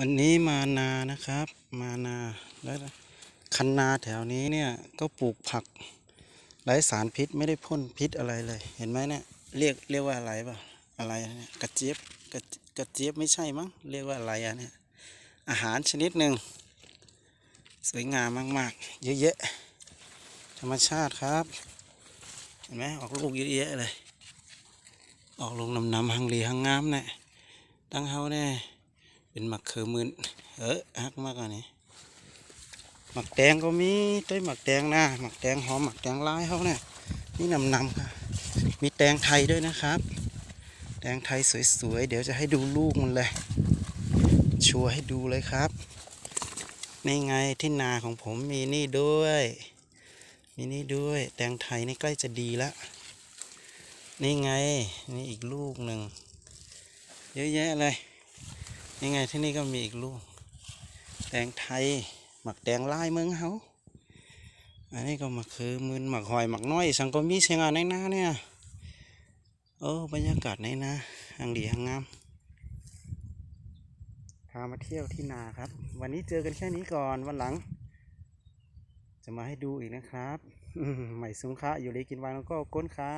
วันนี้มานานะครับ มานาแล้วคันนาแถวนี้เนี่ยก็ปลูกผักไร้สารพิษไม่ได้พ่นพิษอะไรเลย เห็นไหมเนี่ยเรียกเรียกว่าอะไรเปล่าอะไรเนี่ยกระเจี๊ยบกระกระเจี๊ยบไม่ใช่มั้งเรียกว่าอะไรอะเนี่ยอาหารชนิดหนึ่งสวยงามมาก ๆ เยอะแยะธรรมชาติครับ เห็นไหมออกลูกเยอะแยะเลย ออกลงนำนำหังรีหังงามเนี่ยตั้งเฮาเนี่ย เป็นหมักเขือมืนเออฮักมากอันนี้หมักแตงก็มีต้ยหมักแตงนะหมักแตงหอมหมักแตงลายเขาเนี่ยนี่นำนำค่ะ มีแตงไทยด้วยนะครับ แตงไทยสวยๆ เดี๋ยวจะให้ดูลูกมันเลยชัวให้ดูเลยครับนี่ไงที่นาของผมมีนี่ด้วย มีนี่ด้วย แตงไทยนี่ใกล้จะดีแล้วนี่ไง นี่อีกลูกหนึ่งเยอะแยะเลย ยังไงที่นี่ก็มีอีกลูก แตงไทย หมักแดงลายเมืองเฮาอันนี้ก็หมักคือมืนหมักหอยหมักน้อย สังก็มีเชียงานในนาเนี่ยโอ้บรรยากาศในนาหางดีหางงามพามาเที่ยวที่นาครับ วันนี้เจอกันแค่นี้ก่อนวันหลัง จะมาให้ดูอีกนะครับ ใหม่ซุ้งค้าอยู่เลยกินวานแล้วก็ก้นค้า